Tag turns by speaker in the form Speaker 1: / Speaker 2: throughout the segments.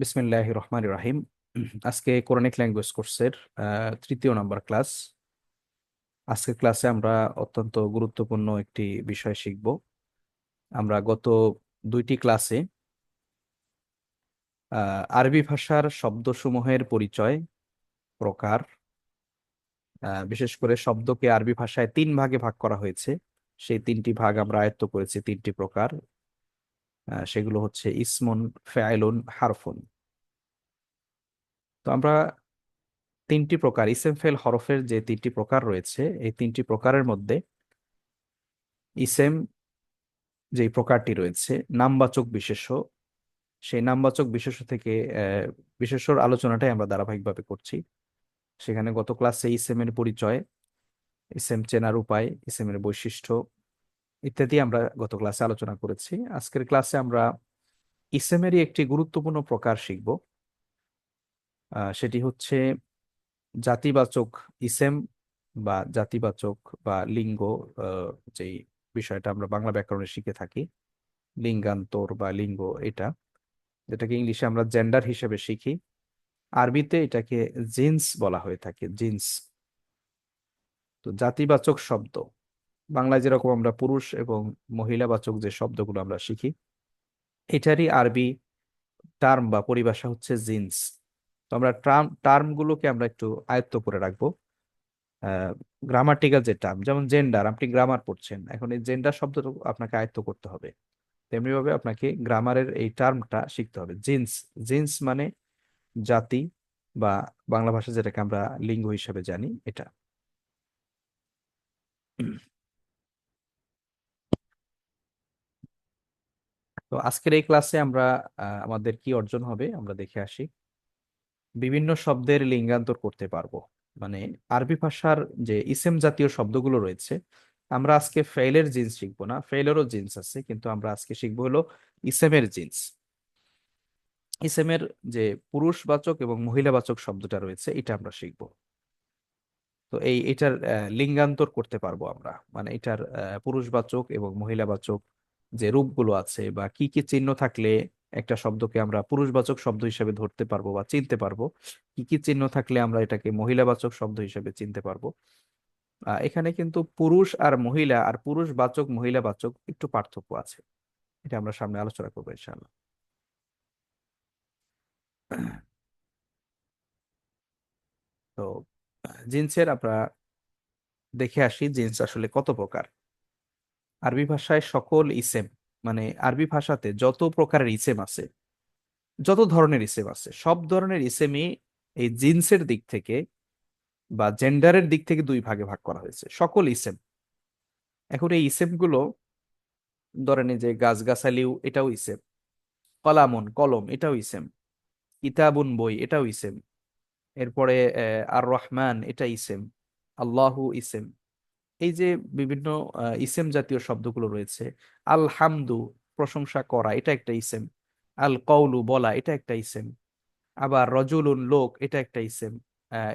Speaker 1: বিসমিল্লাহ রহমান রাহিম। আজকে Quranic language কোর্সের তৃতীয় নাম্বার ক্লাস। আজকের ক্লাসে আমরা অত্যন্ত গুরুত্বপূর্ণ একটি বিষয় শিখব। আমরা গত দুইটি ক্লাসে আরবি ভাষার শব্দসমূহের পরিচয় প্রকার বিশেষ করে শব্দকে আরবি ভাষায় তিন ভাগে ভাগ করা হয়েছে। সেই তিনটি ভাগ আমরা আয়ত্ত করেছি তিনটি প্রকার। সেগুলো হচ্ছে ইসমুন ফেআলুন হারফুন। তো আমরা তিনটি প্রকার, ইসেম ফেল হরফের যে তিনটি প্রকার রয়েছে, এই তিনটি প্রকারের মধ্যে ইসেম যে প্রকারটি রয়েছে, নামবাচক বিশেষ্য, সেই নামবাচক বিশেষ্য থেকে বিশেষ্যর আলোচনাটাই আমরা ধারাবাহিকভাবে করছি। সেখানে গত ক্লাসে ইসেমের পরিচয়, ইসেম চেনার উপায়, ইসেমের বৈশিষ্ট্য ইত্যাদি আমরা গত ক্লাসে আলোচনা করেছি। আজকের ক্লাসে আমরা ইসেমেরই একটি গুরুত্বপূর্ণ প্রকার শিখব। সেটি হচ্ছে জাতিবাচক ইসেম বা জাতিবাচক বা লিঙ্গ যেই বিষয়টা আমরা বাংলা ব্যাকরণে শিখে থাকি, লিঙ্গান্তর বা লিঙ্গ এটা, যেটাকে ইংলিশে আমরা জেন্ডার হিসেবে শিখি। আরবিতে এটাকে জিন্স বলা হয়ে থাকে, জিন্স। তো জাতিবাচক শব্দ। বাংলায় যেরকম আমরা পুরুষ এবং মহিলাবাচক যে শব্দগুলো আমরা শিখি, এটারই আরবি টার্ম বা পরিভাষা হচ্ছে জিন্স তো আমরা টার্ম টার্মগুলোকে আমরা একটু আয়ত্ত করে রাখব। গ্রামাটিক্যাল যে টার্ম যেমন জেন্ডার আপনি গ্রামার পড়ছেন, এখন এই জেন্ডার শব্দটা আপনাকে আয়ত্ত করতে হবে। তেমনি ভাবে আপনাকে গ্রামারের এই টার্মটা শিখতে হবে। জিন্স জিন্স মানে জাতি বা বাংলা ভাষা যেটাকে আমরা লিঙ্গ হিসেবে জানি, এটা। তো আজকের এই ক্লাসে আমরা আমাদের কি অর্জন হবে আমরা দেখে আসি। বিভিন্ন শব্দের লিঙ্গান্তর করতে পারব। মানে আরবি ভাষার যে ইসেম জাতীয় শব্দগুলো রয়েছে, আমরা আজকে ফেইলের জিন্স শিখব না। ফেইলেরও জিন্স আছে, কিন্তু আমরা আজকে শিখব হলো ইসেমের জিন্স। ইসেমের যে পুরুষবাচক এবং মহিলাবাচক শব্দটা রয়েছে, এটা আমরা শিখব। তো এই, এটার লিঙ্গান্তর করতে পারব আমরা। মানে এটার পুরুষবাচক এবং মহিলাবাচক যে রূপগুলো আছে বা কি কি চিহ্ন থাকলে একটা শব্দকে আমরা পুরুষবাচক শব্দ হিসেবে ধরতে পারব বা চিনতে পারব? কি কি চিহ্ন থাকলে আমরা এটাকে মহিলাবাচক শব্দ হিসেবে চিনতে পারব? এখানে কিন্তু পুরুষ আর মহিলা আর পুরুষবাচক, মহিলাবাচক একটু পার্থক্য আছে। এটা আমরা সামনে আলোচনা করব ইনশাআল্লাহ। তো জিন্সের আমরা দেখে আসি জিন্স আসলে কত প্রকার। আরবি ভাষায় সকল ইসেম মানে আরবি ভাষাতে যত প্রকারের ইসেম আছে, যত ধরনের ইসেম আছে, সব ধরনের ইসেমই এই জিন্সের দিক থেকে বা জেন্ডারের দিক থেকে দুই ভাগে ভাগ করা হয়েছে, সকল ইসেম। এখন এই ইসেমগুলো, ধরেন যে গাছগাছালিও এটাও ইসেম, কলামন, কলম এটাও ইসেম, কিতাবুন বই এটাও ইসেম, এরপরে আর রহমান এটা ইসেম, আল্লাহু ইসেম এই যে বিভিন্ন ইসেম জাতীয় শব্দগুলো রয়েছে আল হামদু প্রশংসা করা, এটা একটা ইসেম। আল কৌলু বলা, এটা একটা ইসেম। আবার রজুলুন, লোক, এটা একটা ইসেম।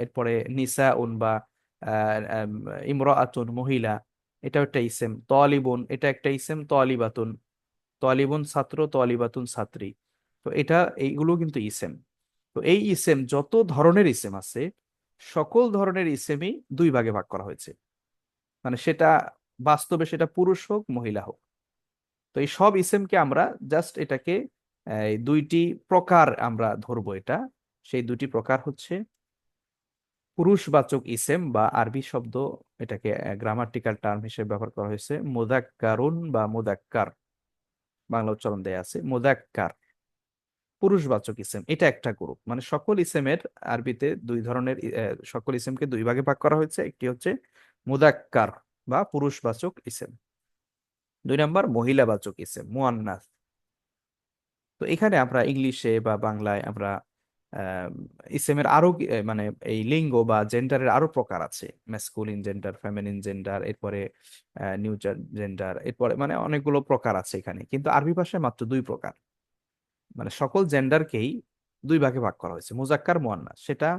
Speaker 1: এরপরে নিসা উন বা ইমরাতুন মহিলা এটা একটা ইসেম। তলিবুন এটা একটা ইসেম। তলিবাতুন তলিবুন ছাত্র তলিবাতুন ছাত্রী। তো এটা, এইগুলো কিন্তু ইসেম। তো এই ইসেম যত ধরনের ইসেম আছে, সকল ধরনের ইসেমই দুই ভাগে ভাগ করা হয়েছে। মানে সেটা বাস্তবে সেটা পুরুষ হোক, মহিলা হোক। তো এই সব ইসেমকে আমরা জাস্ট এটাকে দুইটি প্রকার আমরা ধরবো এটা। সেই দুটি প্রকার হচ্ছে পুরুষবাচক ইসেম বা আরবি শব্দ, এটাকে গ্রামাটিক্যাল টার্ম হিসেবে ব্যবহার করা হয়েছে মোদাক্কারুন বা মোদাক্কার। বাংলা উচ্চারণ দেয়া আছে, মোদাক্কার। পুরুষবাচক ইসেম, এটা একটা গ্রুপ মানে সকল ইসেমের আরবিতে দুই ধরনের সকল ইসেমকে দুই ভাগে ভাগ করা হয়েছে। একটি হচ্ছে মুদাক্কার বা পুরুষবাচক ইসেম। দুই নম্বর, মহিলাবাচক ইসেম, মুয়ান্নাস। তো এখানে আমরা ইংলিশে বা বাংলায় আমরা ইসেমের আরও মানে এই লিঙ্গ বা জেন্ডারের আরও প্রকার আছে। ম্যাসকুলিন জেন্ডার ফেমিনিন জেন্ডার এরপরে নিউ জেন্ডার এরপরে মানে অনেকগুলো প্রকার আছে এখানে। কিন্তু আরবি ভাষায় মাত্র দুই প্রকার। মানে সকল জেন্ডারকেই দুই ভাগে ভাগ করা হয়েছে, মুজাক্কার, মোয়ান্নাস। সেটা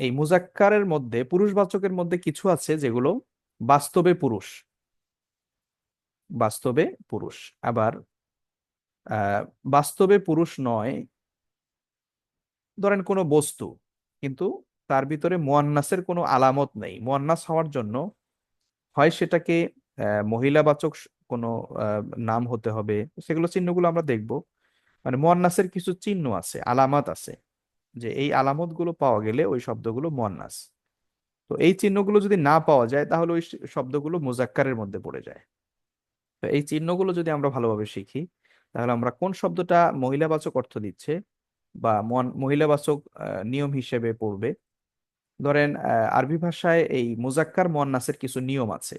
Speaker 1: এই মুজাক্কারের মধ্যে, পুরুষবাচকের মধ্যে কিছু আছে যেগুলো বাস্তবে পুরুষ। বাস্তবে পুরুষ। আবার বাস্তবে পুরুষ নয়, ধরেন কোনো বস্তু, কিন্তু তার ভিতরে মুয়ান্নাসের কোনো আলামত নেই। মুয়ান্নাস হওয়ার জন্য হয় সেটাকে মহিলাবাচক কোনো নাম হতে হবে। সেগুলো চিহ্নগুলো আমরা দেখব। মানে মুয়ান্নাসের কিছু চিহ্ন আছে, আলামত আছে। যে এই আলামতগুলো পাওয়া গেলে ওই শব্দগুলো মুয়ান্নাস। তো এই চিহ্নগুলো যদি না পাওয়া যায়, তাহলে ওই শব্দগুলো মুজাক্কারের মধ্যে পড়ে যায়। তো এই চিহ্নগুলো যদি আমরা ভালোভাবে শিখি, তাহলে আমরা কোন শব্দটা মহিলাবাচক অর্থ দিচ্ছে বা মহিলাবাচক নিয়ম হিসেবে পড়বে? ধরেন আরবি ভাষায় এই মুজাক্কার মুয়ান্নাসের কিছু নিয়ম আছে।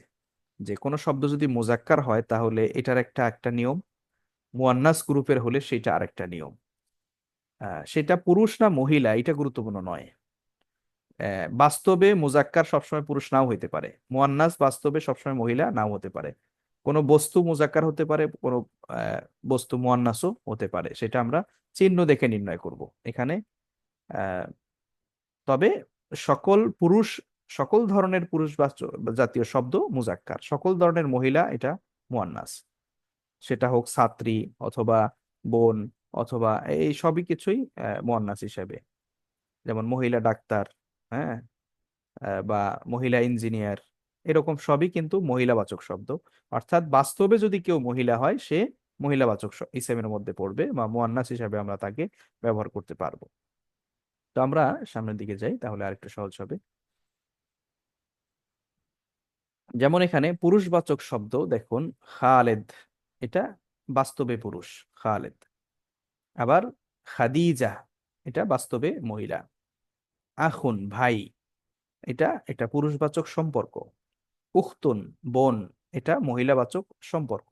Speaker 1: যে কোনো শব্দ যদি মুজাক্কার হয়, তাহলে এটার একটা একটা নিয়ম। মুয়ান্নাস গ্রুপের হলে সেটা আরেকটা নিয়ম। সেটা পুরুষ না মহিলা এটা গুরুত্বপূর্ণ নয়। বাস্তবে মুজাক্কার সবসময় পুরুষ নাও হইতে পারে। মোয়ান্নাস বাস্তবে সবসময় মহিলা নাও হতে পারে। কোনো বস্তু মুজাক্কার হতে পারে, কোনো বস্তু মোয়ান্নাসও হতে পারে। সেটা আমরা চিহ্ন দেখে নির্ণয় করব এখানে। তবে সকল পুরুষ, সকল ধরনের পুরুষ বাচ- জাতীয় শব্দ মুজাক্কার। সকল ধরনের মহিলা এটা মোয়ান্নাস। সেটা হোক ছাত্রী অথবা বোন অথবা এই সবই কিছুই মুয়ান্নাস হিসেবে। যেমন মহিলা ডাক্তার হ্যাঁ? বা মহিলা ইঞ্জিনিয়ার, এরকম সবই কিন্তু মহিলাবাচক শব্দ। অর্থাৎ বাস্তবে যদি কেউ মহিলা হয়, সে মহিলাবাচক ইসেমের মধ্যে পড়বে বা মুয়ান্নাস হিসাবে আমরা তাকে ব্যবহার করতে পারব। তো আমরা সামনের দিকে যাই, তাহলে আরেকটু সহজ হবে। যেমন এখানে পুরুষবাচক শব্দ দেখুন, খালেদ। এটা বাস্তবে পুরুষ, খালেদ। আবার খাদিজা, এটা বাস্তবে মহিলা। আখুন, ভাই, এটা এটা পুরুষবাচক সম্পর্ক। উখতুন, বোন, এটা মহিলাবাচক সম্পর্ক।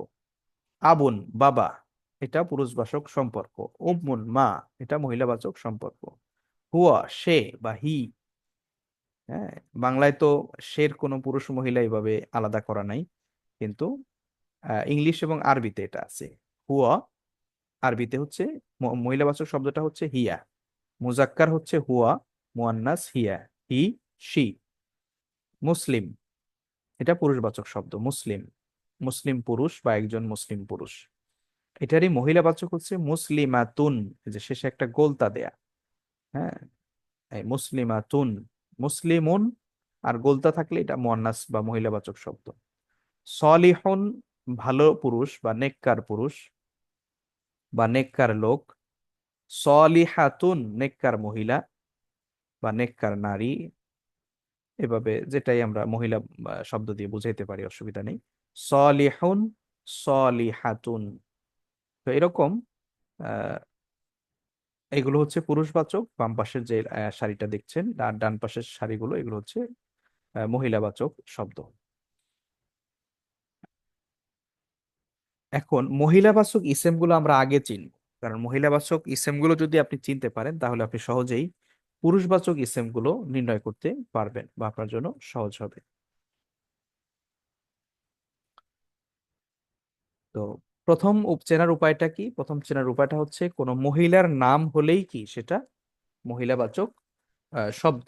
Speaker 1: আবুন, বাবা, এটা পুরুষবাচক সম্পর্ক। উম্মুন, মা, এটা মহিলাবাচক সম্পর্ক। হুয়া, সে বা হি হ্যাঁ বাংলায় তো সের কোনো পুরুষ মহিলা এইভাবে আলাদা করা নাই। কিন্তু ইংলিশ এবং আরবিতে এটা আছে। হুয়া আরবিতে হচ্ছে মহিলাবাচক শব্দটা হচ্ছে হিয়া। মুজাক্কার হচ্ছে হুয়া, মুয়ান্নাস হিয়া, হি, শি। মুসলিম। এটা পুরুষবাচক শব্দ, মুসলিম। মুসলিম পুরুষ বা একজন মুসলিম পুরুষ। এটারই মহিলাবাচক হচ্ছে মুসলিমাতুন যে শেষে একটা গোলতা দেয়া। হ্যাঁ? মুসলিমাতুন, মুসলিমুন, আর গোলতা থাকলে এটা মুয়ান্নাস বা মহিলাবাচক শব্দ। সলিহুন, ভালো পুরুষ বা নেককার পুরুষ। বা নেককার লোক। সলিহাতুন, নেককার মহিলা বা নেককার নারী। এভাবে যেটাই আমরা মহিলা শব্দ দিয়ে বুঝাইতে পারি, অসুবিধা নেই। সলিহুন, সলিহাতুন। তো এরকম এগুলো হচ্ছে পুরুষবাচক। বাম পাশের যে শাড়িটা দেখছেন, ডান পাশের শাড়িগুলো, এগুলো হচ্ছে মহিলাবাচক শব্দ। এখন মহিলাবাচক ইসেমগুলো আমরা আগে চিনব। কারণ মহিলাবাচক ইসেমগুলো যদি আপনি চিনতে পারেন, তাহলে আপনি সহজেই পুরুষবাচক ইসেমগুলো নির্ণয় করতে পারবেন বা আপনার জন্য সহজ হবে। তো প্রথম চেনার উপায়টা কি? প্রথম চেনার উপায়টা হচ্ছে কোনো মহিলার নাম হলেই কি সেটা মহিলাবাচক শব্দ।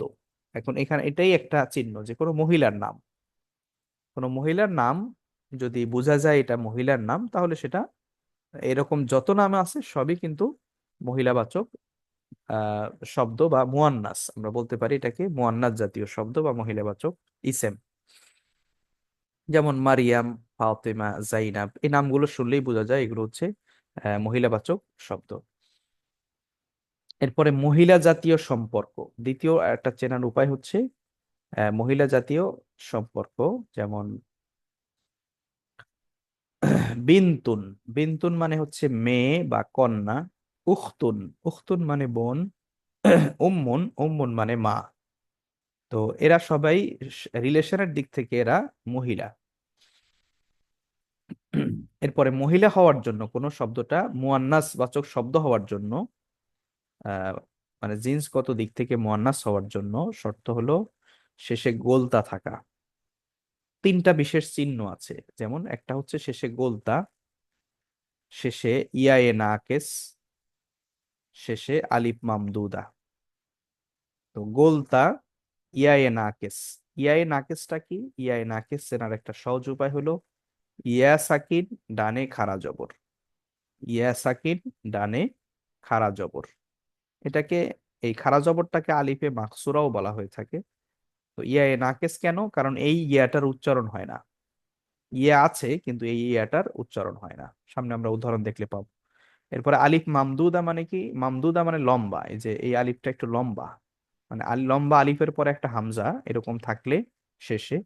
Speaker 1: এখন এখানে এটাই একটা চিহ্ন যে কোনো মহিলার নাম। কোনো মহিলার নাম যদি বোঝা যায় এটা মহিলার নাম, তাহলে সেটা এরকম যত নাম আছে সবই কিন্তু মহিলাবাচক শব্দ বা মুয়ান্নাস। আমরা বলতে পারি এটাকে মুয়ান্নাস জাতীয় শব্দ বা মহিলাবাচক ইসেম। যেমন মারিয়াম, ফাতেমা, জাইনাব, এই নামগুলো শুনলেই বোঝা যায় এগুলো হচ্ছে মহিলাবাচক শব্দ। এরপরে মহিলা জাতীয় সম্পর্ক, দ্বিতীয় একটা চেনার উপায় হচ্ছে মহিলা জাতীয় সম্পর্ক, যেমন বিন্তুন বিন্তুন মানে হচ্ছে মেয়ে বা কন্যা, উখতুন উখতুন মানে বোন, উম্মুন উম্মুন মানে মা। তো এরা সবাই রিলেশনের দিক থেকে এরা মহিলা। এরপরে মহিলা হওয়ার জন্য কোন শব্দটা মুয়ান্নাস বাচক শব্দ হওয়ার জন্য মানে জিন্সগত দিক থেকে মুয়ান্নাস হওয়ার জন্য, শর্ত হলো শেষে গোলতা থাকা। তিনটা বিশেষ চিহ্ন আছে। যেমন একটা হচ্ছে শেষে গোলতা, শেষে ইয়ায়ে নাকেস, শেষে আলিফ মামদুদা। তো গোলতা, ইয়ায়ে নাকেস। ইয়ায়ে নাকেসটা কি? ইয়ায়ে নাকেস চেনার একটা সহজ উপায় হলো, ইয়া সাকিন ডানে খাড়া জবর। ইয়া সাকিন ডানে খাড়া জবর। এটাকে, এই খারা জবরটাকে আলিফে মাকসুরাও বলা হয়ে থাকে। তো ইয়া এ নাকেস কেন? কারণ এই ইয়াটার উচ্চারণ হয় না। ইয়া আছে, কিন্তু এই ইয়াটার উচ্চারণ হয় না। সামনে আমরা উদাহরণ দেখলে পাবো। এরপরে আলিফ মামদুদা মানে কি? মামদুদা মানে লম্বা, এই যে এই আলিফটা একটু লম্বা। মানে লম্বা আলিফের পরে একটা হামজা, এরকম থাকলে শেষে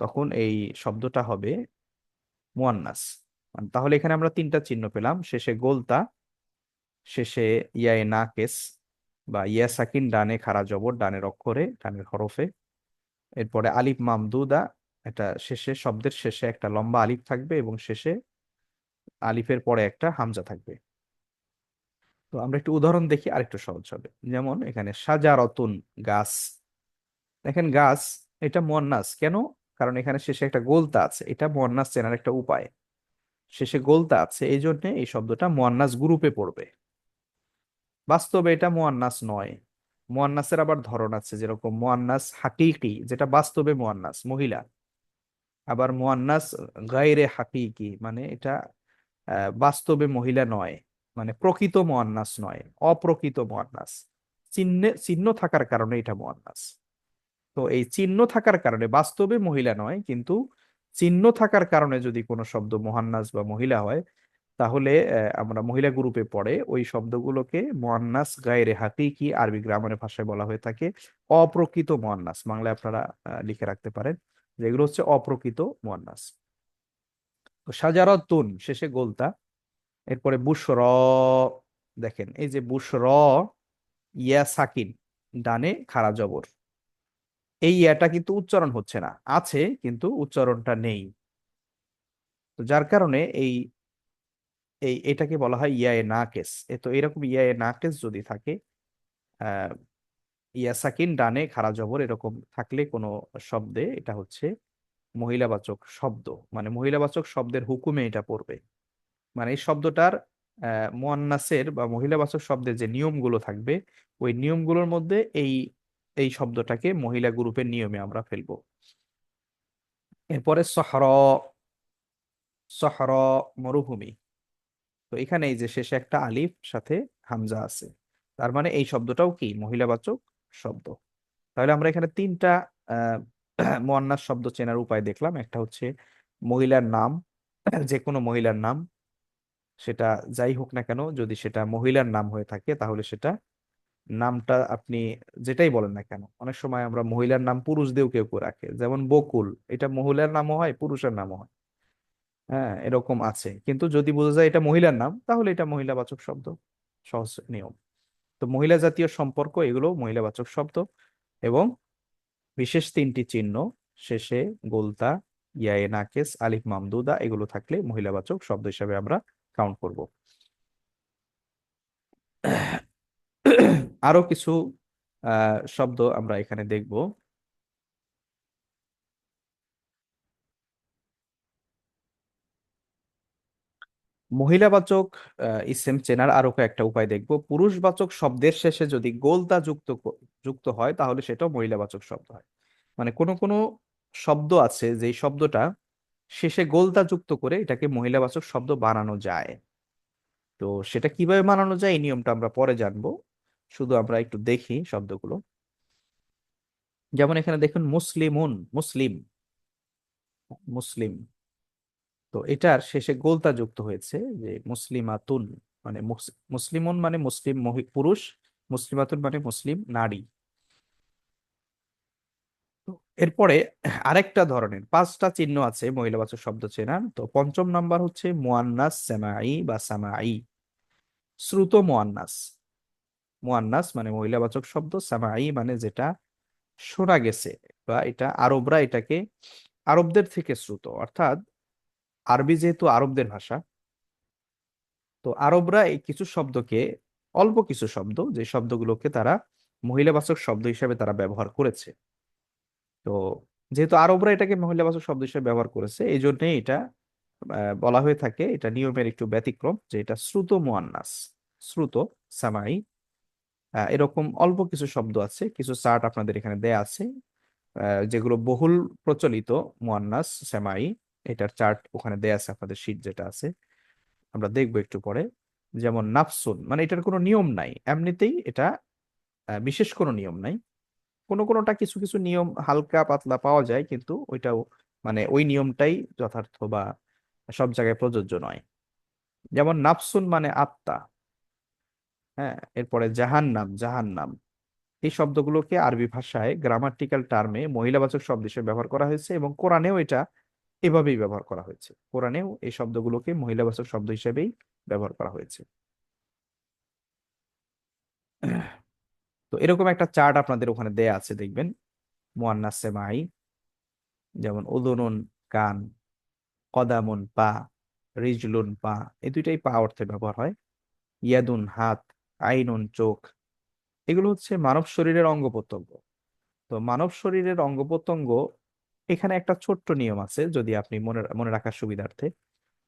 Speaker 1: তখন এই শব্দটা হবে মুয়ান্নাস। মানে তাহলে এখানে আমরা তিনটা চিহ্ন পেলাম। শেষে গোলতা, শেষে ইয়ায়ে নাকেস বা ইয়া সাকিন, ডানে খারা জবর, ডানের অক্ষরে, ডানের হরফে এরপরে আলিফ মামদুদা এটা শেষে, শব্দের শেষে একটা লম্বা আলিফ থাকবে এবং শেষে আলিফের পরে একটা হামজা থাকবে। তো আমরা একটু উদাহরণ দেখি, আরেকটু সহজ হবে। যেমন এখানে সাজারতুন গাছ। দেখেন গাছ, এটা মুয়ান্নাস। কেন? কারণ এখানে শেষে একটা গোলতা আছে। এটা মুয়ান্নাস চেনার একটা উপায়। শেষে গোলতা আছে, এই জন্য এই শব্দটা মুয়ান্নাস গ্রুপে পড়বে। বাস্তবে এটা মুয়ান্নাস নয়। মুয়ান্নাসের আবার ধরন আছে যেরকম মুয়ান্নাস হাকিকি, যেটা বাস্তবে মুয়ান্নাস, মহিলা। আবার মুয়ান্নাস গায়রে হাকিকি মানে এটা বাস্তবে মহিলা নয় মানে প্রকৃত মুয়ান্নাস নয়, অপ্রকৃত মুয়ান্নাস। চিহ্নে, চিহ্ন থাকার কারণে এটা মুয়ান্নাস। তো এই চিহ্ন থাকার কারণে বাস্তবে মহিলা নয়, কিন্তু চিহ্ন থাকার কারণে যদি কোনো শব্দ মুহান্নাস বা মহিলা হয় তাহলে আমরা মহিলা গ্রুপে পড়ে ওই শব্দগুলোকে মুয়ান্নাস গায়রে হাকিকি আরবি গ্রামারের ভাষায় বলা হয়ে থাকে, অপ্রকৃত মুয়ান্নাস। বাংলায় আপনারা লিখে রাখতে পারেন যেগুলো হচ্ছে অপ্রকৃত মুয়ান্নাস। সাজারতুন শেষে গোলতা, এরপরে বুশর, দেখেন, এই যে বুশর, ইয়া সাকিন, ডানে খাড়া জবর। এই ইয়াটা কিন্তু উচ্চারণ হচ্ছে না, আছে কিন্তু উচ্চারণটা নেই। তো যার কারণে এই এই এটাকে বলা হয় ইয়া এ নাকেস। এ তো এরকম ইয়া এ নাকেস যদি থাকে আহ ইয়া সাকিন ডানে খাড়া জবর এরকম থাকলে কোনো শব্দে এটা হচ্ছে মহিলাবাচক শব্দ। মানে মহিলাবাচক শব্দের হুকুমে এটা পড়বে। মানে এই শব্দটার মুয়ান্নাসের বা মহিলাবাচক শব্দের যে নিয়মগুলো থাকবে, ওই নিয়মগুলোর মধ্যে এই এই শব্দটাকে মহিলা গ্রুপের নিয়মে আমরা ফেলব। এরপরে সহর সহর মরুভূমি। তো এখানে এই যে শেষে একটা আলিফ, সাথে হামজা আছে। তার মানে এই শব্দটাও কি? মহিলাবাচক শব্দ। তাহলে আমরা এখানে তিনটা, আহ, মুয়ান্নাস শব্দ চেনার উপায় দেখলাম। একটা হচ্ছে মহিলার নাম যে কোনো মহিলার নাম। সেটা যাই হোক না কেন, যদি সেটা মহিলার নাম হয়ে থাকে, তাহলে সেটা নামটা আপনি যেটাই বলেন না কেন, অনেক সময় আমরা মহিলার নাম পুরুষ দিয়েও কেউ কেউ রাখে। যেমন বকুল, এটা মহিলার নামও হয়, পুরুষের নামও হয়। হ্যাঁ এরকম আছে। কিন্তু যদি বোঝা যায় এটা মহিলার নাম, তাহলে এটা মহিলাবাচক শব্দ, সহজ নিয়ম। তো মহিলা জাতীয় সম্পর্ক, এগুলো মহিলাবাচক শব্দ এবং বিশেষ তিনটি চিহ্ন, শেষে গোলতা, ইয়ায়ে নাকেস, আলিফ মামদুদা, এগুলো থাকলে মহিলাবাচক শব্দ হিসাবে আমরা কাউন্ট করব। আরও কিছু শব্দ আমরা এখানে দেখব। মহিলাবাচক ইসেম চেনার আরও কয়েকটা উপায় দেখব। পুরুষবাচক শব্দের শেষে যদি গোলতা যুক্ত যুক্ত হয়, তাহলে সেটাও মহিলাবাচক শব্দ হয়। মানে কোনো কোনো শব্দ আছে, যেই শব্দটা শেষে গোলতা যুক্ত করে এটাকে মহিলাবাচক শব্দ বানানো যায়। তো সেটা কীভাবে বানানো যায়, এই নিয়মটা আমরা পরে জানব। শুধু আমরা একটু দেখি শব্দগুলো। যেমন এখানে দেখুন, মুসলিমুন, মুসলিম মুসলিম। তো এটার শেষে গোলতা যুক্ত হয়েছে যে মুসলিমাতুন মানে মুস- মুসলিমুন মানে মুসলিম পুরুষ, মুসলিমাতুন মানে মুসলিম নারী। এরপরে আরেকটা ধরনের, পাঁচটা চিহ্ন আছে মহিলাবাচক শব্দ চেনার, তো পঞ্চম নাম্বার হচ্ছে মুয়ান্নাস সামাই বা সামাই শ্রুত মোয়ান্নাস। মোয়ান্নাস মানে মহিলাবাচক শব্দ সামাই মানে যেটা শোনা গেছে বা এটা আরবরা এটাকে আরবদের থেকে শ্রুত, অর্থাৎ আরবি যেহেতু আরবদের ভাষা, তো আরবরা এই কিছু শব্দকে, অল্প কিছু শব্দ, যে শব্দগুলোকে তারা মহিলাবাচক শব্দ হিসেবে তারা ব্যবহার করেছে। তো যেহেতু আরবরা এটাকে মহিলাবাচক শব্দ হিসেবে ব্যবহার করেছে এই জন্যে এটা বলা হয়ে থাকে, এটা নিয়মের একটু ব্যতিক্রম, যে এটা শ্রুত মুয়ান্নাস, শ্রুত সামাই এরকম অল্প কিছু শব্দ আছে, কিছু চার্ট আপনাদের এখানে দেয়া আছে যেগুলো বহুল প্রচলিত মুয়ান্নাস, সামাই এটার চার্ট ওখানে দেয়া আছে, আপনাদের শীট যেটা আছে। আমরা দেখব একটু পরে। যেমন নাফসুন মানে এটার কোনো নিয়ম নাই। এমনিতেই এটা বিশেষ কোনো নিয়ম নাই। কোনো কোনোটা কিছু কিছু নিয়ম হালকা পাতলা পাওয়া যায়, কিন্তু ওইটাও মানে ওই নিয়মটাই যথার্থ বা সব জায়গায় প্রযোজ্য নয়। যেমন নাফসুন মানে আত্মা। হ্যাঁ এরপরে জাহান্নাম জাহান্নাম। এই শব্দগুলোকে আরবি ভাষায় গ্রামাটিক্যাল টার্মে মহিলাবাচক শব্দ হিসেবে ব্যবহার করা হয়েছে এবং কোরআনেও এটা এভাবেই ব্যবহার করা হয়েছে। কোরআনেও এই শব্দগুলোকে মহিলাবাচক শব্দ হিসেবেই ব্যবহার করা হয়েছে। তো এরকম একটা চার্ট আপনাদের ওখানে দেয়া আছে, দেখবেন। মুয়ান্নাস সেমাই, যেমন উদুনুন কান, কদামুন, পা, রিজলুন, পা, এই দুইটাই পা অর্থে ব্যবহার হয়। ইয়াদুন, হাত, আইনুন, চোখ, এগুলো হচ্ছে মানব শরীরের অঙ্গ প্রত্যঙ্গ তো মানব শরীরের অঙ্গ প্রত্যঙ্গ এখানে একটা ছোট্ট নিয়ম আছে, যদি আপনি মনে মনে রাখার সুবিধার্থে।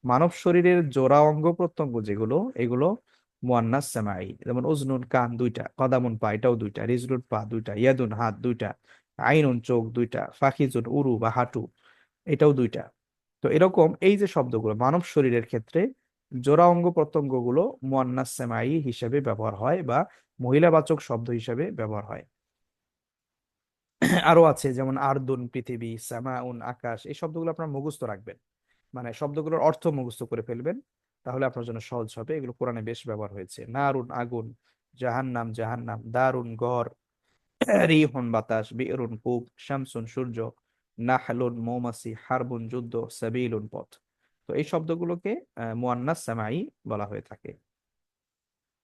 Speaker 1: মানব শরীরের জোড়া অঙ্গ প্রত্যঙ্গ যেগুলো, এগুলো মুয়ান্নাস সামাই, যেমন উজনুন, কান দুইটা, কদামুন পা এটাও দুইটা রিজলুন পা দুইটা, ইয়াদুন, হাত দুইটা, আইনুন, চোখ দুইটা, ফাখিজুন, উরু বা হাঁটু এটাও দুইটা। তো এরকম এই যে শব্দগুলো, মানব শরীরের ক্ষেত্রে জোড়া অঙ্গ প্রত্যঙ্গগুলো মুয়ান্নাস সামাই হিসেবে ব্যবহার হয় বা মহিলাবাচক শব্দ হিসেবে ব্যবহার হয়। আরও আছে, যেমন আরদুন, পৃথিবী সামাউন আকাশ, এই শব্দগুলো আপনার মুখস্থ রাখবেন। মানে শব্দগুলোর অর্থ মুখস্থ করে ফেলবেন, তাহলে আপনার জন্য সহজ হবে। এগুলো কোরআনে বেশ ব্যবহার হয়েছে। নারুন, আগুন, জাহান্নাম জাহান্নাম, দারুণ, গড়, রিহুন, বাতাস, বিরুন, কূপ, শামসুন, সূর্য, নাহলুন, মৌমাছি, হারবুন, যুদ্ধ, সাবিলুন, পথ। তো এই শব্দগুলোকে মুয়ান্নাস সামাই বলা হয়ে থাকে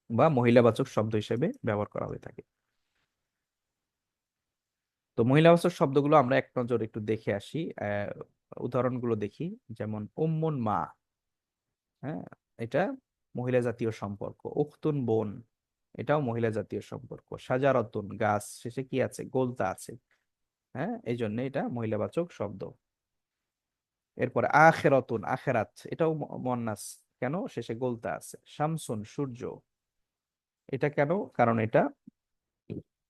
Speaker 1: বা মহিলাবাচক শব্দ হিসেবে ব্যবহার করা হয়ে থাকে। তো মহিলাবাচক শব্দগুলো আমরা এক নজর একটু দেখে আসি। উদাহরণগুলো দেখি। যেমন উম্মুন মা হ্যাঁ? এটা মহিলা জাতীয় সম্পর্ক। উখতুন বোন এটাও মহিলা জাতীয় সম্পর্ক। সাজারতুন গাছ, শেষে কি আছে? গোলতা আছে। হ্যাঁ? এই জন্য এটা মহিলাবাচক শব্দ। এরপরে, আখেরাতুন আখেরাত, এটাও ম- মুয়ান্নাস। কেন? শেষে গোলতা আছে। শামসুন সূর্য। এটা কেন? কারণ এটা,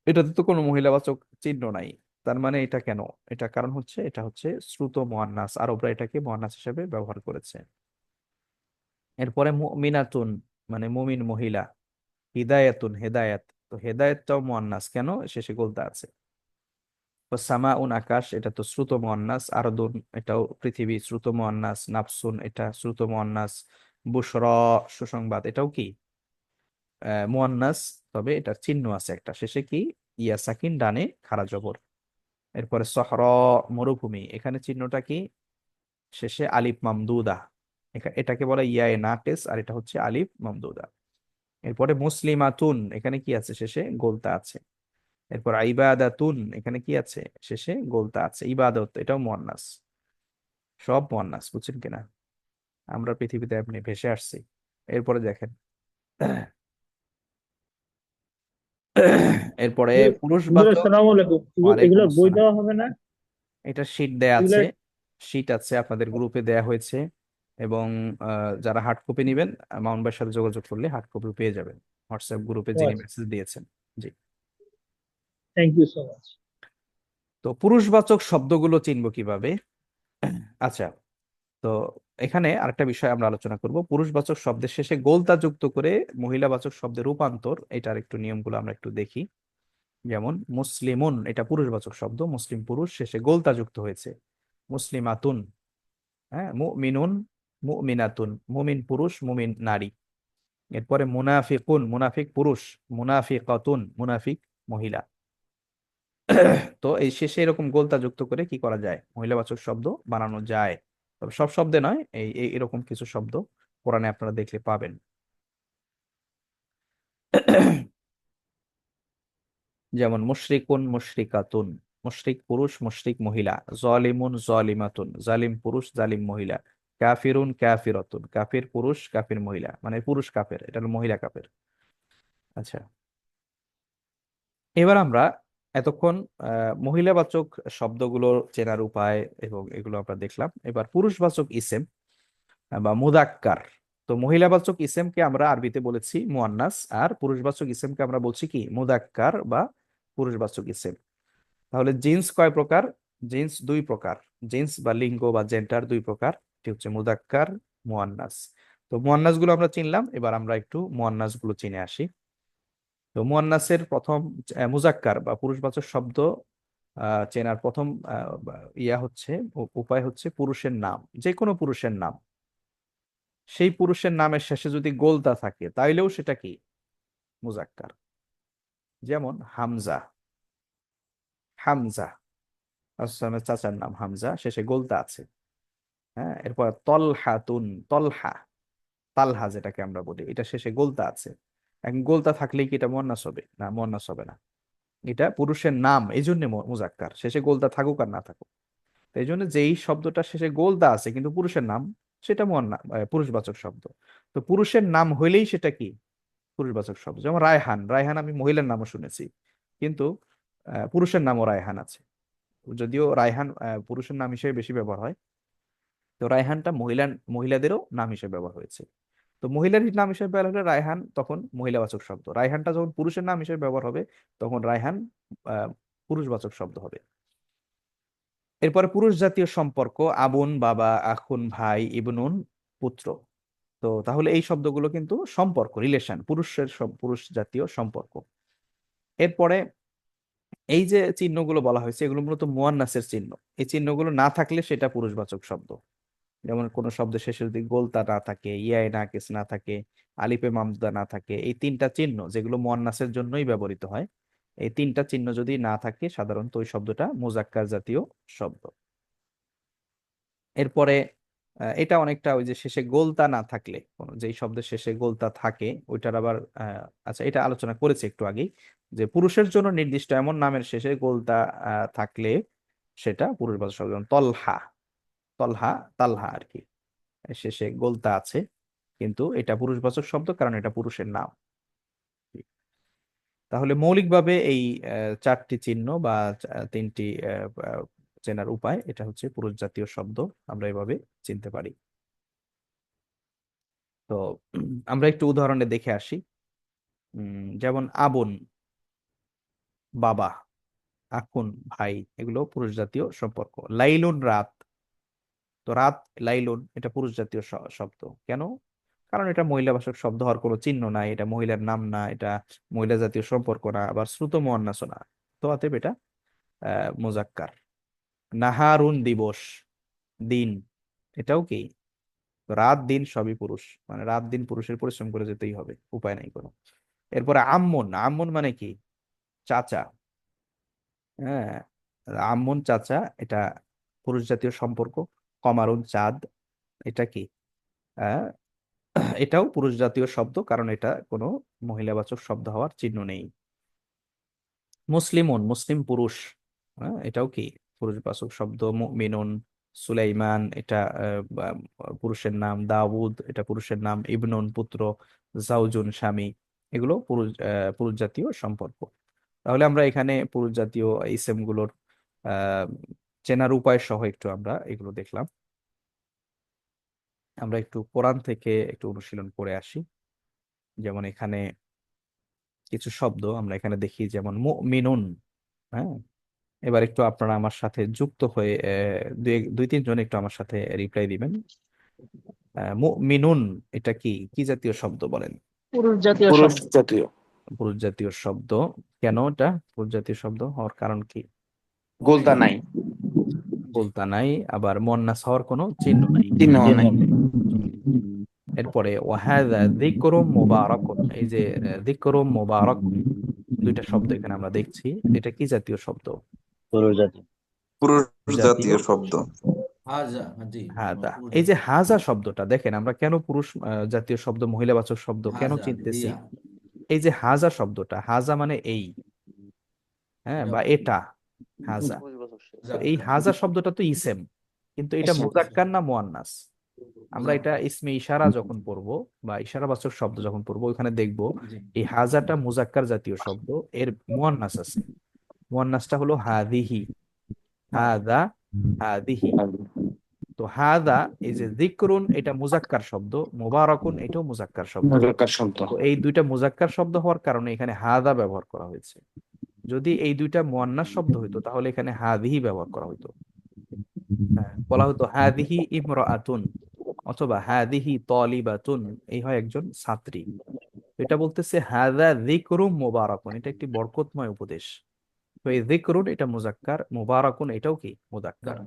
Speaker 1: এটাতে তো কোনো মহিলাবাচক চিহ্ন নাই। তার মানে এটা কেন? এটা কারণ হচ্ছে, এটা হচ্ছে শ্রুত মুয়ান্নাস আরবরা এটাকে মুয়ান্নাস হিসেবে ব্যবহার করেছে। এরপরে মুমিনাতুন মানে মুমিন মহিলা, হিদায়াতুন, হেদায়াত। তো হেদায়াতটাও মুয়ান্নাস কেন? শেষে গোলতা আছে। তো সামাউন আকাশ, এটা তো শ্রুত মুয়ান্নাস আরদুন, এটাও পৃথিবী শ্রুত মুয়ান্নাস নাফসুন, এটা শ্রুত মুয়ান্নাস বুশরা, সুসংবাদ, এটাও কি? মুয়ান্নাস তবে এটার চিহ্ন আছে একটা, শেষে কি? ইয়া সাকিন ডানে খাড়া জবর এরপরে সহর মরুভূমি, এখানে চিহ্নটা কি? শেষে আলিফ মামদুদা এটাকে বলে ইয়া এ নাকেস আর এটা হচ্ছে আলিফ মামদুদা। এরপরে মুসলিমাতুন, এখানে কি আছে? শেষে গোলতা আছে। এরপর ইবাদাতুন এখানে কি আছে? শেষে গোলতা আছে। ইবাদত, এটাও মুয়ান্নাস। সব মুয়ান্নাস, বুঝছেন কিনা? আমরা পৃথিবীতে আপনি ভেসে আসছি। এরপরে দেখেন এরপরে ওয়ালাইকুম
Speaker 2: এগুলো বই দেওয়া হবে না?
Speaker 1: এটা শীট দেয়া আছে। শীট আছে আপনাদের গ্রুপে দেয়া হয়েছে। এবং যারা হার্ড কপি নেবেন মাউন্ট ভাইয়ের সাথে যোগাযোগ করলে হার্ড কপি পেয়ে যাবেন। হোয়াটসঅ্যাপ গ্রুপে যিনি মেসেজ দিয়েছেন। জি।
Speaker 2: থ্যাংক ইউ সো মাচ
Speaker 1: তো পুরুষবাচক শব্দগুলো চিনব কীভাবে? আচ্ছা তো এখানে আরেকটা বিষয় আমরা আলোচনা করব। পুরুষবাচক শব্দের শেষে গোলতা যুক্ত করে মহিলাবাচক শব্দের রূপান্তর এটার একটু নিয়মগুলো আমরা একটু দেখি। যেমন মুসলিমুন, এটা পুরুষবাচক শব্দ, মুসলিম পুরুষ শেষে গোলতা যুক্ত হয়েছে। মুসলিমাতুন হ্যাঁ মুমিনুন, মুমিনাতুন, মুমিন পুরুষ, মুমিন নারী। এরপরে মুনাফিকুন, মুনাফিক পুরুষ, মুনাফিকাতুন, মুনাফিক মহিলা। তো এই শেষে এরকম গোলতা যুক্ত করে কি করা যায়? মহিলাবাচক শব্দ বানানো যায়। তবে সব শব্দে নয়, এই এরকম কিছু শব্দ কোরআনে আপনারা দেখলে পাবেন। যেমন মুশরিকুন, মুশরিকাতুন, মুশরিক পুরুষ, মুশরিক মহিলা, জালিমুন, জালিমাতুন, জালিম পুরুষ, জালিম মহিলা, কাফিরুন, কাফিরাতুন, কাফির পুরুষ, কাফির মহিলা মানে পুরুষ কাফের, এটা হলো মহিলা কাফের। আচ্ছা। এবার আমরা এতক্ষণ মহিলাবাচক শব্দগুলো চেনার উপায় এবং এগুলো আমরা দেখলাম। এবার পুরুষবাচক ইসেম বা মুদাক্কার। তো মহিলাবাচক ইসেমকে আমরা আরবিতে বলেছি মুয়ান্নাস, আর পুরুষবাচক ইসেমকে আমরা বলছি কি? মুদাক্কার বা পুরুষবাচক ইসেম তাহলে জিন্স কয় প্রকার? জিন্স দুই প্রকার। জিন্স বা লিঙ্গ বা জেন্ডার দুই প্রকার। এটি হচ্ছে মুদাক্কার, মুয়ান্নাস। তো মুয়ান্নাসগুলো আমরা চিনলাম, এবার আমরা একটু মুয়ান্নাসগুলো চিনে আসি। তো মুয়ান্নাসের প্রথম মুজাক্কার বা পুরুষবাচক শব্দ চেনার প্রথম ইয়া হচ্ছে উপায় হচ্ছে পুরুষের নাম। যে কোনো পুরুষের নাম। সেই পুরুষের নামের শেষে যদি গোলতা থাকে, তাইলেও সেটা কি? মুজাক্কার। যেমন হামজা। হামজা। আসলামের চাচার নাম হামজা শেষে গোলতা আছে। হ্যাঁ এরপর তলহাতুন তলহা। তালহা যেটাকে আমরা বলি এটা শেষে গোলতা আছে। এখন গোলতা থাকলেই কি এটা মুয়ান্নাস হবে? না মুয়ান্নাস হবে না। এটা পুরুষের নাম এই জন্য মুজাক্কার। শেষে গোলতা থাকুক আর না থাকুক। এই জন্য যেই শব্দটা শেষে গোলদা আছে কিন্তু পুরুষের নাম সেটা আহ, পুরুষবাচক শব্দ। তো পুরুষের নাম হইলেই সেটা কি? পুরুষবাচক শব্দ। যেমন রায়হান রায়হান আমি মহিলার নামও শুনেছি, কিন্তু পুরুষের নামও রায়হান আছে। যদিও রায়হান পুরুষের নাম হিসেবে বেশি ব্যবহার হয়, তো রায়হানটা মহিলা মহিলাদেরও নাম হিসেবে ব্যবহার হয়েছে। তো মহিলার নাম হিসেবে ব্যবহার হলে রায়হান তখন মহিলাবাচক শব্দ। রায়হানটা যখন পুরুষের নাম হিসেবে ব্যবহার হবে, তখন রায়হান পুরুষবাচক শব্দ হবে। এরপরে পুরুষ জাতীয় সম্পর্ক, আবুন বাবা, আখুন ভাই, ইবনুন পুত্র। তো তাহলে এই শব্দগুলো কিন্তু সম্পর্ক রিলেশন পুরুষের পুরুষ জাতীয় সম্পর্ক। এরপরে এই যে চিহ্নগুলো বলা হয়েছে, এগুলো মূলত মুয়ান্নাসের চিহ্ন। এই চিহ্নগুলো না থাকলে সেটা পুরুষবাচক শব্দ। যেমন কোন শব্দের শেষে যদি গোলতা না থাকে ইয়াই না, কেস না থাকে, আলিফে মামদুদা না থাকে, এই তিনটা চিহ্ন যেগুলো মোয়ান্নাসের জন্যই ব্যবহৃত হয়, এই তিনটা চিহ্ন যদি না থাকে সাধারণত ওই শব্দটা মোজাক্কার জাতীয় শব্দ। এরপরে এটা অনেকটা ওই যে শেষে গোলতা না থাকলে, কোন যেই শব্দের শেষে গোলতা থাকে, ওইটার আবার আচ্ছা এটা আলোচনা করেছি একটু আগেই, যে পুরুষের জন্য নির্দিষ্ট এমন নামের শেষে গোলতা থাকলে সেটা পুরুষ পুরুষবাচক শব্দ তলহা তলহা, তালহা আর কি শেষে গোলতা আছে, কিন্তু এটা পুরুষবাচক শব্দ, কারণ এটা পুরুষের নাম। তাহলে মৌলিকভাবে এই চারটি চিহ্ন বা তিনটি চেনার উপায়, এটা হচ্ছে পুরুষ জাতীয় শব্দ, আমরা এভাবে চিনতে পারি। তো আমরা একটু উদাহরণে দেখে আসি। যেমন আবন, বাবা, আকুন, ভাই, এগুলো পুরুষ জাতীয় সম্পর্ক। লাইলুন রাত, তো রাত, লাইলুন, এটা পুরুষ জাতীয় শব্দ। কেন? কারণ এটা মহিলাবাচক শব্দ হওয়ার কোনো চিহ্ন নাই, এটা মহিলার নাম না, এটা মহিলা জাতীয় সম্পর্ক না, আবার শ্রুত মুয়ান্নাসও না। তো অতএব এটা মুজাক্কার। নাহারুন দিবস, দিন। এটাও কি? রাত, দিন সবই পুরুষ। মানে রাত, দিন পুরুষের পরিশ্রম করে যেতেই হবে, উপায় নাই কোনো। এরপরে আম্মুন আম্মুন মানে কি? চাচা। হ্যাঁ আম্মুন, চাচা, এটা পুরুষ জাতীয় সম্পর্ক। কমারুন, চাঁদ, এটা কি? এটাও পুরুষ জাতীয় শব্দ, কারণ এটা কোনো মহিলাবাচক শব্দ হওয়ার চিহ্ন নেই। মুসলিমুন, মুসলিম পুরুষ। হ্যাঁ এটাও কি? পুরুষবাচক শব্দ, মুমিনুন, সুলাইমান, এটা পুরুষের নাম দাউদ, এটা পুরুষের নাম ইবনুন, পুত্র জাউজুন স্বামী। এগুলো পুরুষ পুরুষ জাতীয় সম্পর্ক। তাহলে আমরা এখানে পুরুষ জাতীয় ইসেমগুলোর চেনার উপায় সহ একটু আমরা এগুলো দেখলাম। আমরা একটু কোরআন থেকে একটু অনুশীলন করে আসি। যেমন এখানে কিছু শব্দ আমরা এখানে দেখি, যেমন মুমিনুন হ্যাঁ? এবার একটু আপনারা আমার সাথে যুক্ত হয়ে আহ, দুই দুই তিনজন একটু আমার সাথে রিপ্লাই দিবেন। আহ, মুমিনুন এটা কি? কি জাতীয় শব্দ বলেন?
Speaker 2: পুরুষ জাতীয়
Speaker 3: পুরুষ
Speaker 2: শব্দ।
Speaker 3: জাতীয়।
Speaker 1: পুরুষ জাতীয় শব্দ। কেন এটা? পুরুষ জাতীয় শব্দ হওয়ার কারণ কি?
Speaker 3: গোলতা নাই।
Speaker 1: বলতা নাই আবার মন্নাস হওয়ার কোনো চিহ্ন নাই।
Speaker 3: চিহ্ন নাই।
Speaker 1: এরপরে ওয়াহাদা যিকরুম মুবারাকুন এই যে যিকরুম মুবারাক দুইটা শব্দ এখানে আমরা দেখছি। এটা কি জাতীয় শব্দ?
Speaker 4: পুরুষ জাতি
Speaker 5: পুরুষ
Speaker 1: জাতীয়
Speaker 5: জাতীয় শব্দ
Speaker 6: হাজা
Speaker 1: এই যে হাজা শব্দটা দেখেন আমরা কেন পুরুষ জাতীয় শব্দ মহিলাবাচক শব্দ কেন
Speaker 6: হাজা,
Speaker 1: চিনতেছি। এই যে হাজা শব্দটা হাজা মানে এই হ্যাঁ বা এটা হাজা। এই হাজা শব্দটা তো ইসেম কিন্তু এটা। মুজাক্কার না মুয়ান্নাস? আমরা এটা ইসমে ইশারা যখন পড়ব বা ইশারাবাচক শব্দ যখন পড়ব ওখানে দেখব এই হাজাটা মুজাক্কার জাতীয় শব্দ এর মুয়ান্নাস আছে। মুয়ান্নাসটা হলো হাদিহি হাদা হাদিহি তো হাদা এই যে যিকরুন এটা মুজাক্কার শব্দ। মুবারাকুন এটাও মুজাক্কার শব্দ।
Speaker 3: মুজাক্কার শব্দ।
Speaker 1: তো এই দুইটা মুজাক্কার শব্দ হওয়ার কারণে এখানে হাদা ব্যবহার করা হয়েছে। যদি এই দুইটা মুয়ান্নাস শব্দ হইতো তাহলে এখানে হাদিহি ব্যবহার করা হইতো। হ্যাঁ, বলা হতো হাদিহি ইমরাআতুন অথবা হাদিহি তলিবাতুন। এই হয় একজন ছাত্রী। এটা বলতেছে হাদা যিকরুম মুবারাকুন। এটা একটি বরকতময় উপদেশ। তো এই যিকরুন এটা মুজাক্কার মুবারাকুন এটাও কি মুজাক্কার?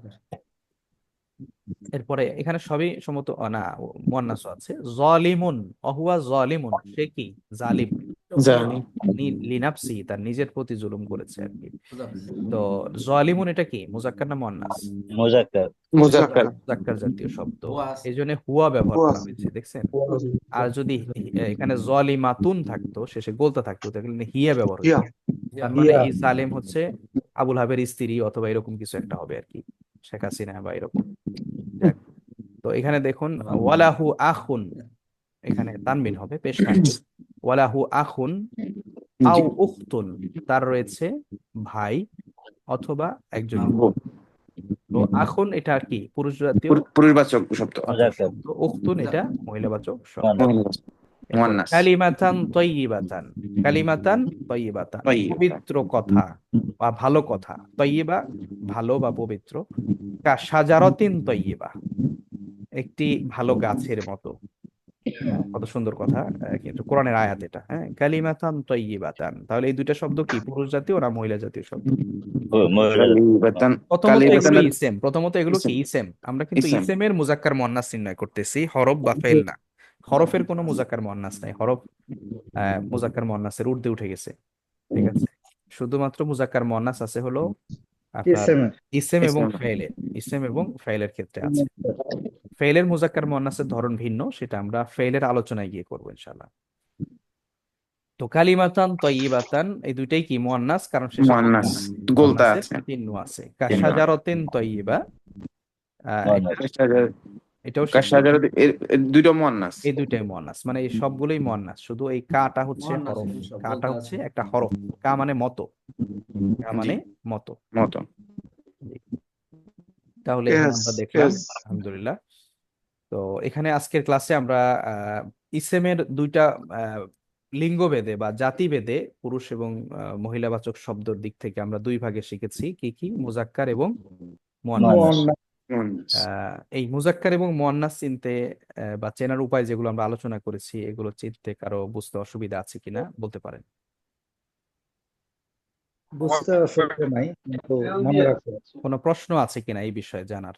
Speaker 1: এরপরে এখানে সবই সমত না মুয়ান্নাসও আছে। জালিমুন অহুয়া জালিমুন সে কি? জালিম। লিনাফসি তার নিজের প্রতি জুলুম করেছে আর কি। তো জালিমুন এটা কি? মুজাক্কার না মুয়ান্নাস?
Speaker 4: মুজাক্কার।
Speaker 3: মুজাক্কার।
Speaker 1: মুজাক্কার জাতীয় শব্দ।
Speaker 6: হুয়া
Speaker 1: এই জন্য হুয়া ব্যবহার করা হয়েছে দেখছেন? আর যদি এখানে জলিমাতুন থাকতো শেষে গোলতা থাকতো তাহলে হিয়া ব্যবহার হতো। তার মানে। এই জালিম হচ্ছে আবুল হাবের স্ত্রী অথবা এরকম কিছু একটা হবে আর কি শেখ হাসিনা বা এরকম। তো এখানে দেখুন ওয়ালাহু আখুন এখানে তানবিন হবে পেশ ওয়ালাহু আখুন আও উখতুন তার রয়েছে ভাই অথবা একজন বোন। তো আখুন এটা আর কি পুরুষ জাতীয়
Speaker 3: পুরু- পুরুষবাচক। শব্দ
Speaker 1: উখতুন এটা মহিলাবাচক শব্দ।
Speaker 4: মুয়ান্নাস।
Speaker 1: কালিমাতান তয়্যিবাতান কালিমাতান তয়্যিবাতান। পবিত্র কথা বা ভালো কথা। তয়্যিবা ভালো বা পবিত্র। কা সাজারতিন তয়্যিবা একটি ভালো গাছের মতো। কত সুন্দর কথা। কিন্তু কোরআনের আয়াত এটা হ্যাঁ? কালিমাতান তয়্যিবাতান তাহলে এই দুইটা শব্দ কি? পুরুষ জাতীয় না মহিলা জাতীয় শব্দ? প্রথমত এগুলো কি? ইসেম। আমরা কিন্তু
Speaker 3: ইসেম।
Speaker 1: ইসেমের মুজাক্কার মুয়ান্নাস নির্ণয় করতেছি। হরফ বা ফেল না। হরফের কোনো মুজাক্কার মুয়ান্নাস নাই। হরফ আহ, মুজাক্কার মুয়ান্নাসের ঊর্ধ্বে উঠে গেছে। ঠিক আছে? শুধুমাত্র মুজাক্কার মুয়ান্নাস আছে হলো ইসেম এবং
Speaker 3: ইসেম।
Speaker 1: ফাইলের ইসেম এবং ফাইলের ক্ষেত্রে আছে। ফেলের মুজাক্কার মুয়ান্নাসের ধরন ভিন্ন সেটা আমরা ফেলের আলোচনায় গিয়ে করব ইনশাআল্লাহ। তো কালিমাতান তয়্যিবাতান এই দুইটাই কি মুয়ান্নাস? কারণ শেষে
Speaker 3: মুয়ান্নাস। গোলতা আছে।
Speaker 1: আছে। কাশাজারাতিন। এটাও
Speaker 3: দুইটা মুয়ান্নাস
Speaker 1: এই দুইটাই মুয়ান্নাস মানে এই সবগুলোই মুয়ান্নাস শুধু এই কাটা হচ্ছে হরফ কাটা হচ্ছে একটা হরফ কা মানে মতো কা মানে মতো।
Speaker 3: মতো।
Speaker 1: তাহলে আমরা দেখলাম আলহামদুলিল্লাহ। তো এখানে আজকের ক্লাসে আমরা আহ, ইসেমের দুইটা আহ, লিঙ্গভেদে বা জাতিভেদে পুরুষ এবং আহ, মহিলাবাচক শব্দের দিক থেকে আমরা দুই ভাগে শিখেছি কি কি? মুজাক্কার এবং মুয়ান্নাস। এই মুজাক্কার এবং মুয়ান্নাস চিনতে আহ, বা চেনার উপায় যেগুলো আমরা আলোচনা করেছি এগুলো চিনতে কারও বুঝতে অসুবিধা আছে কিনা বলতে পারেন।
Speaker 2: বুঝতে অসুবিধা নাই কিন্তু মনে রাখতে
Speaker 1: কোনো প্রশ্ন আছে কিনা এই বিষয়ে জানার?